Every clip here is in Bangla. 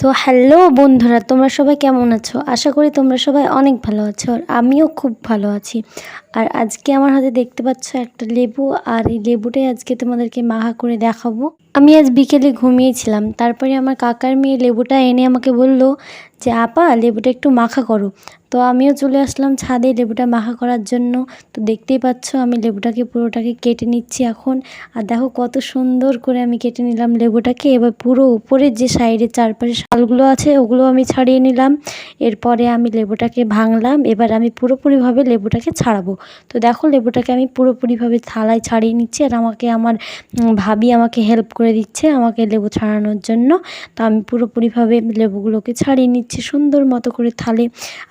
সো হ্যালো বন্ধুরা, তোমরা সবাই কেমন আছো? আশা করি তোমরা সবাই অনেক ভালো আছো আর আমিও খুব ভালো আছি। আর আজকে আমার হাতে দেখতে পাচ্ছ একটা লেবু, আর এই লেবুটাই আজকে তোমাদেরকে মাখা করে দেখাবো। আমি আজ বিকেলে ঘুমিয়েছিলাম, তারপরে আমার কাকার মেয়ে লেবুটা এনে আমাকে বলল যে, আপা, লেবুটা একটু মাখা করো। তো আমিও চলে আসলাম ছাদে লেবুটা মাখা করার জন্য। তো দেখতেই পাচ্ছ আমি লেবুটাকে, পুরোটাকে কেটে নিচ্ছি এখন। আর দেখো কত সুন্দর করে আমি কেটে নিলাম লেবুটাকে। এবার পুরো উপরের যে সাইডে চারপাশে শালগুলো আছে, ওগুলো আমি ছাড়িয়ে নিলাম। এরপরে আমি লেবুটাকে ভাঙলাম। এবার আমি পুরোপুরিভাবে লেবুটাকে ছাড়াবো। তো দেখো লেবুটাকে আমি পুরোপুরিভাবে থালায় ছাড়িয়ে নিচ্ছি আর আমাকে আমার ভাবি আমাকে হেল্প করে দিচ্ছে আমাকে লেবু ছাড়ানোর জন্য। তো আমি পুরোপুরিভাবে লেবুগুলোকে ছাড়িয়ে নিচ্ছি সুন্দর মতো করে থালে।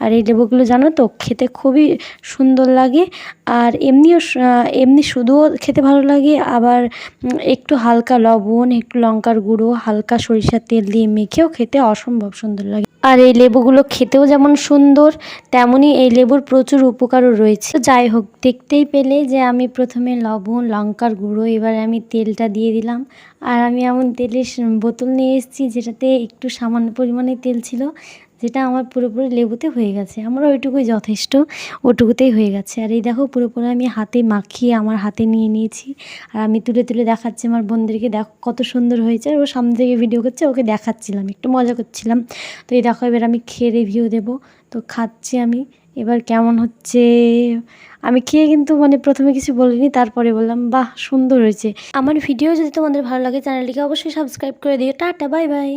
আর এই লেবুগুলো জানো তো, খেতে খুবই সুন্দর লাগে। আর এমনিও এমনি শুধুও খেতে ভালো লাগে, আবার একটু হালকা লবণ, একটু লঙ্কার গুঁড়ো, হালকা সরিষার তেল দিয়ে মেখেও খেতে অসম্ভব সুন্দর লাগে। আর এই লেবুগুলো খেতেও যেমন সুন্দর তেমনই এই লেবুর প্রচুর উপকারও রয়েছে। যাই হোক, দেখতেই পেলে যে আমি প্রথমে লবণ, লঙ্কার গুঁড়ো, এবারে আমি তেলটা দিয়ে দিলাম। আর আমি এমন তেলের বোতল নিয়ে এসেছি যেটাতে একটু সামান্য পরিমাণে তেল ছিল। যেটা আমার পুরোপুরি লেবুতে হয়ে গেছে। আমার ওইটুকুই যথেষ্ট, ওটুকুতেই হয়ে গেছে। আর এই দেখো পুরোপুরি আমি হাতে মাখিয়ে আমার হাতে নিয়ে নিয়েছি। আর আমি তুলে তুলে দেখাচ্ছি আমার বোনদেরকে। দেখো কত সুন্দর হয়েছে। আর ও সামনে থেকে ভিডিও করছে, ওকে দেখাচ্ছিলাম, একটু মজা করছিলাম। তো এই দেখো এবার আমি খেয়ে রিভিউ দেবো। তো খাচ্ছি আমি। এবার কেমন হচ্ছে? আমি খেয়ে কিন্তু মানে প্রথমে কিছু বলিনি, তারপরে বললাম, বাহ, সুন্দর হয়েছে। আমার ভিডিও যদি তোমাদের ভালো লাগে, চ্যানেলটিকে অবশ্যই সাবস্ক্রাইব করে দিও। Tata bye bye